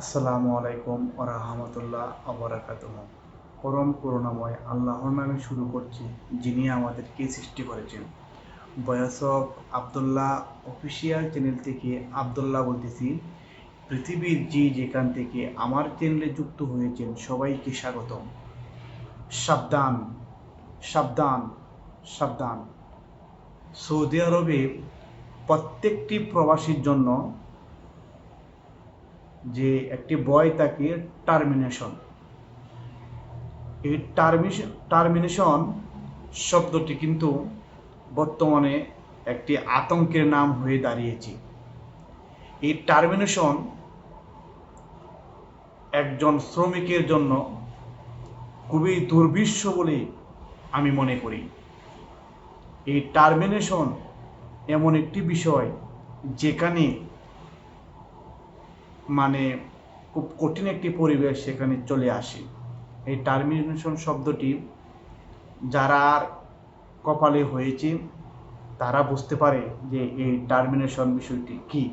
আসসালামু আলাইকুম ও রহমতুল্লাহ আবরাকাতুহ পরম করুণাময় আল্লাহর নামে শুরু করছি, যিনি আমাদেরকে সৃষ্টি করেছেন। বয়স অফ আবদুল্লাহ অফিসিয়াল চ্যানেল থেকে আবদুল্লাহ বলতেছি, পৃথিবীর যে যেখান থেকে আমার চ্যানেলে যুক্ত হয়েছেন, সবাইকে স্বাগতম। সাবধান সাবধান সাবধান। সৌদি আরবে প্রত্যেকটি প্রবাসীর জন্য যে একটি বয় তাকে টার্মিনেশন এই টার্মিশন টার্মিনেশন শব্দটি কিন্তু বর্তমানে একটি আতঙ্কের নাম হয়ে দাঁড়িয়েছে। এই টার্মিনেশন একজন শ্রমিকের জন্য খুবই দুর্বিশ্ব বলে আমি মনে করি। এই টার্মিনেশন এমন একটি বিষয় যেখানে মানে খুব কঠিন একটি পরিবেশ সেখানে চলে আসে। এই টার্মিনেশন শব্দটি যারা কপালে হয়েছে, তারা বুঝতে পারে যে এই টার্মিনেশন বিষয়টি কি।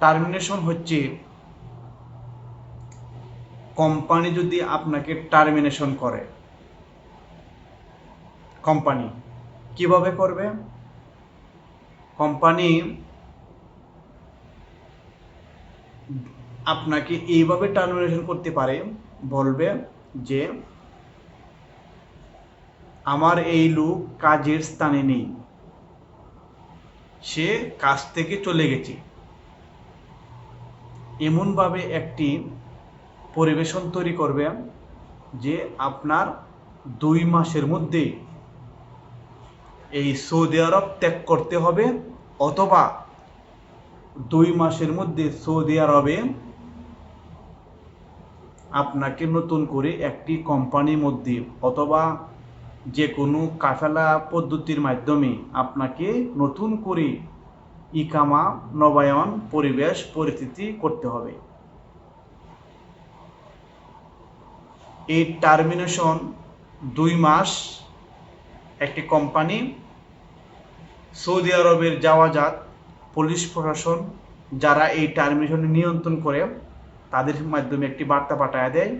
টার্মিনেশন হচ্ছে কোম্পানি যদি আপনাকে টার্মিনেশন করে, কোম্পানি কীভাবে করবে? কোম্পানি আপনাকে এইভাবে টার্মিনেশন করতে পারে, বলবে যে, আমার এই লোক কাজের স্থানে নেই। সে কাজ থেকে চলে গেছে। এমনভাবে একটি পরিবেশন তৈরি করবে যে, আপনার দুই মাসের মধ্যে এই সৌদি আরব ত্যাগ করতে হবে, অথবা দুই মাসের মধ্যে সৌদি আরবে আপনাকে নতুন করে একটি কোম্পানির মধ্যে অথবা যে কোনো কাফেলা পদ্ধতির মাধ্যমে আপনাকে নতুন করে ইকামা, নবায়ন, পরিবেশ, পরিস্থিতি করতে হবে। এই টার্মিনেশন দুই মাস একটি কোম্পানি সৌদি আরবের যাওয়া যাওয়াজাত, পুলিশ প্রশাসন, যারা এই টার্মিনেশন নিয়ন্ত্রণ করে তাদের মাধ্যমে একটি বার্তা পাঠায় দেয়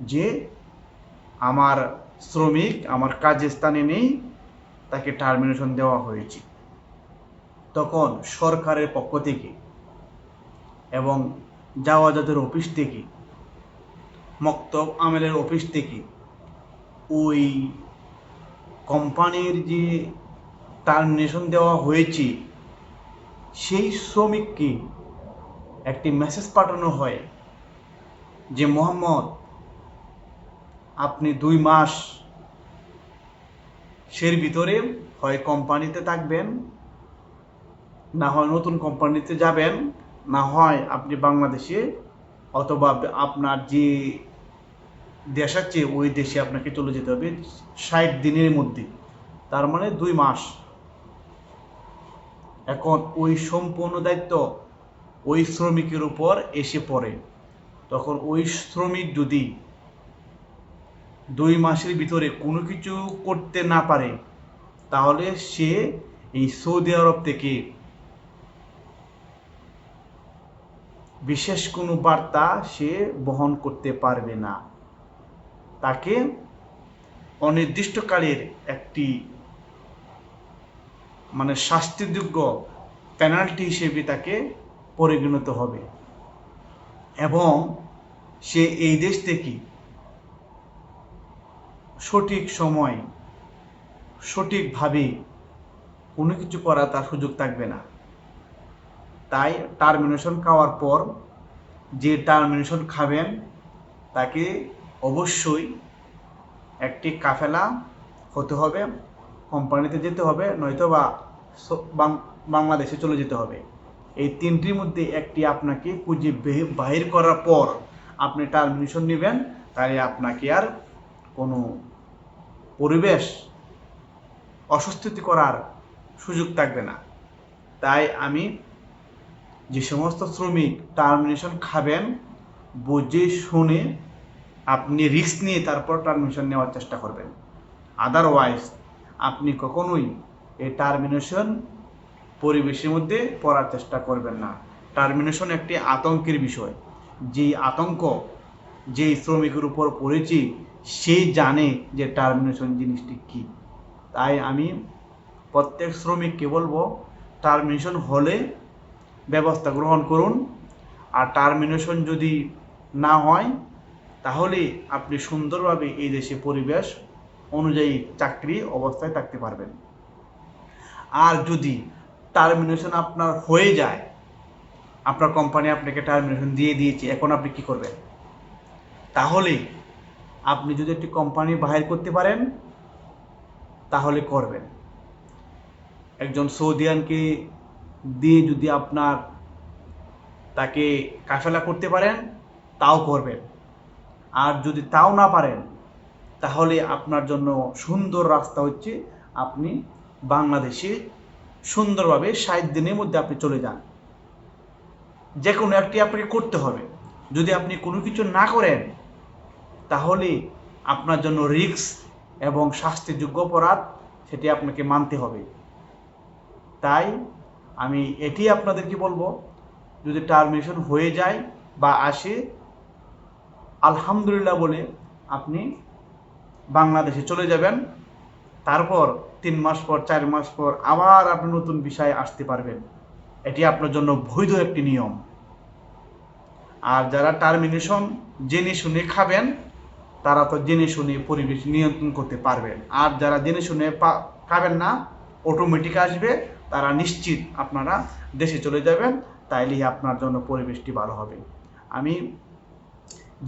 যে আমার শ্রমিক, আমার কাজের স্থানে নেই, তাকে টার্মিনেশন দেওয়া হয়েছে। তখন সরকারের পক্ষ থেকে এবং যাওয়াজাতের অফিস থেকে, মক্তব আমেলের অফিস থেকে ওই কোম্পানির যে টার্মিনেশন দেওয়া হয়েছে, সেই শ্রমিককে একটি মেসেজ পাঠানো হয় যে, মোহাম্মদ, আপনি দুই মাস সের ভিতরে হয় কোম্পানিতে থাকবেন, না হয় নতুন কোম্পানিতে যাবেন, না হয় আপনি বাংলাদেশে অথবা আপনার যে দেশ আছে ওই দেশে আপনাকে চলে যেতে হবে ষাট দিনের মধ্যে। তার মানে দুই মাস। এখন ওই সম্পূর্ণ দায়িত্ব ওই শ্রমিকের উপর এসে পড়ে। তখন ওই শ্রমিক যদি দুই মাসের ভিতরে কোনো কিছু করতে না পারে, তাহলে সে এই সৌদি আরব থেকে বিশেষ কোনো বার্তা সে বহন করতে পারবে না। তাকে অনির্দিষ্টকালের একটি মানে শাস্তিযোগ্য পেনাল্টি হিসেবে তাকে পরিগণিত হবে। এবং সে এই দেশ থেকে সঠিক সময়, সঠিকভাবে কোনো কিছু করা তার সুযোগ থাকবে না। তাই টার্মিনেশন খাওয়ার পর যে টার্মিনেশন খাবেন, তাকে অবশ্যই একটি কাফেলা হতে হবে কোম্পানিতে যেতে হবে নয়তো বা বাংলাদেশে চলে যেতে হবে। এই তিনটির মধ্যে একটি আপনাকে খুঁজে বাহির করার পর আপনি টার্মিনেশন নেবেন তাই আপনাকে আর কোনো পরিবেশ অস্বস্তিতি করার সুযোগ থাকবে না। তাই আমি যে সমস্ত শ্রমিক টার্মিনেশন খাবেন, বুঝে শুনে আপনি রিস্ক নিয়ে তারপর টার্মিনেশন নেওয়ার চেষ্টা করবেন। আদারওয়াইজ আপনি কখনোই এই টার্মিনেশন পরিবেশের মধ্যে পড়ার চেষ্টা করবেন না। টার্মিনেশন একটি আতঙ্কের বিষয়। যেই আতঙ্ক, যেই শ্রমিকের উপর পড়েছি সেই জানে যে টার্মিনেশন জিনিসটি কী। তাই আমি প্রত্যেক শ্রমিককে বলব টার্মিনেশন হলে ব্যবস্থা গ্রহণ করুন। আর টার্মিনেশন যদি না হয়, তাহলে আপনি সুন্দরভাবে এই দেশে পরিবেশ অনুযায়ী চাকরি অবস্থায় থাকতে পারবেন। আর যদি টার্মিনেশন আপনার হয়ে যায়। আপনার কোম্পানি আপনাকে টার্মিনেশন দিয়ে দিয়েছে, এখন আপনি কি করবেন? তাহলে আপনি যদি একটি কোম্পানি বাহির করতে পারেন, তাহলে করবেন। একজন সৌদিয়ানকে দিয়ে যদি আপনার তাকে কাফেলা করতে পারেন, তাও করবেন। আর যদি তাও না পারেন, তাহলে আপনার জন্য সুন্দর রাস্তা হচ্ছে আপনি বাংলাদেশে সুন্দরভাবে ষাট দিনের মধ্যে আপনি চলে যান। যে কোনো একটি আপনাকে করতে হবে। যদি আপনি কোনো কিছু না করেন, তাহলে আপনার জন্য রিস্ক এবং শাস্তিযোগ্য অপরাধ সেটি আপনাকে মানতে হবে। তাই আমি এটি আপনাদেরকে বলব, যদি টার্মিনেশন হয়ে যায় বা আসে, আলহামদুলিল্লাহ বলে আপনি বাংলাদেশে চলে যাবেন। তারপর তিন মাস পর, চার মাস পর আবার আপনি নতুন বিষয়ে আসতে পারবেন। এটি আপনার জন্য বৈধ একটি নিয়ম। আর যারা টার্মিনেশন জেনে শুনে খাবেন, তারা তো জেনে শুনে পরিবেশ নিয়ন্ত্রণ করতে পারবেন। আর যারা জেনে শুনে খাবেন না অটোমেটিক আসবে, তারা নিশ্চিত আপনারা দেশে চলে যাবেন, তাইলেই আপনার জন্য পরিবেশটি ভালো হবে। আমি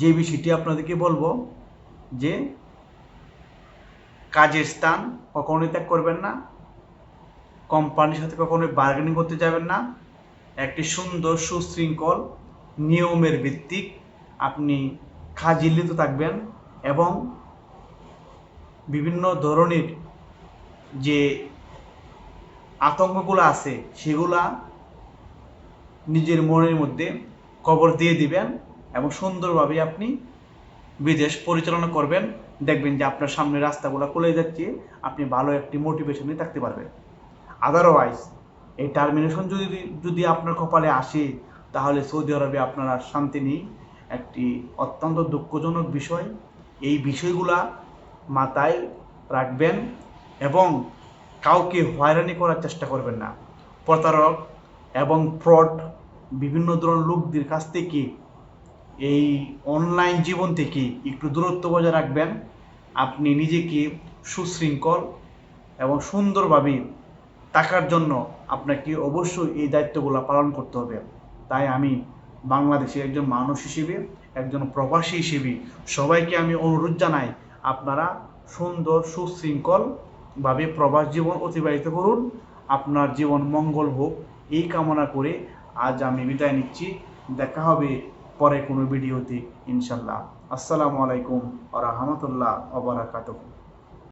যে বিষয়টি আপনাদেরকে বলব, যে কাজের স্থান কখনোই ত্যাগ করবেন না। কোম্পানির সাথে কখনোই বার্গেনিং করতে যাবেন না। একটি সুন্দর সুশৃঙ্খল, নিয়মের ভিত্তিক আপনি খাজিল্লিত থাকবেন এবং বিভিন্ন ধরনের যে আতঙ্কগুলো আছে, সেগুলা নিজের মনের মধ্যে কবর দিয়ে দিবেন এবং সুন্দরভাবে আপনি বিদেশ পরিচালনা করবেন, দেখবেন যে আপনার সামনে রাস্তাগুলো খুলে যাচ্ছে, আপনি ভালো একটি মোটিভেশনে থাকতে পারবেন। আদারওয়াইজ এই টার্মিনেশন যদি যদি আপনার কপালে আসে, তাহলে সৌদি আরবে আপনার আর শান্তি নেই। একটি অত্যন্ত দুঃখজনক বিষয়। এই বিষয়গুলা মাথায় রাখবেন এবং কাউকে হয়রানি করার চেষ্টা করবেন না। প্রতারক এবং ফ্রড বিভিন্ন ধরনের লোকদের কাছ থেকে এই অনলাইন জীবন থেকে একটু দূরত্ব বজায় রাখবেন। আপনি নিজেকে সুশৃঙ্খল এবং সুন্দরভাবে থাকার জন্য আপনাকে অবশ্যই এই দায়িত্বগুলো পালন করতে হবে। তাই আমি বাংলাদেশের একজন মানুষ হিসেবে, একজন প্রবাসী হিসেবে সবাইকে আমি অনুরোধ জানাই, আপনারা সুন্দর, সুশৃঙ্খলভাবে প্রবাস জীবন অতিবাহিত করুন। আপনার জীবন মঙ্গল হোক, এই কামনা করে আজ আমি বিদায় নিচ্ছি। দেখা হবে পরে কোনো ভিডিওতে ইনশাল্লাহ। আসসালামু আলাইকুম আ রহমতুল্লাহ ওবরাকাতুহু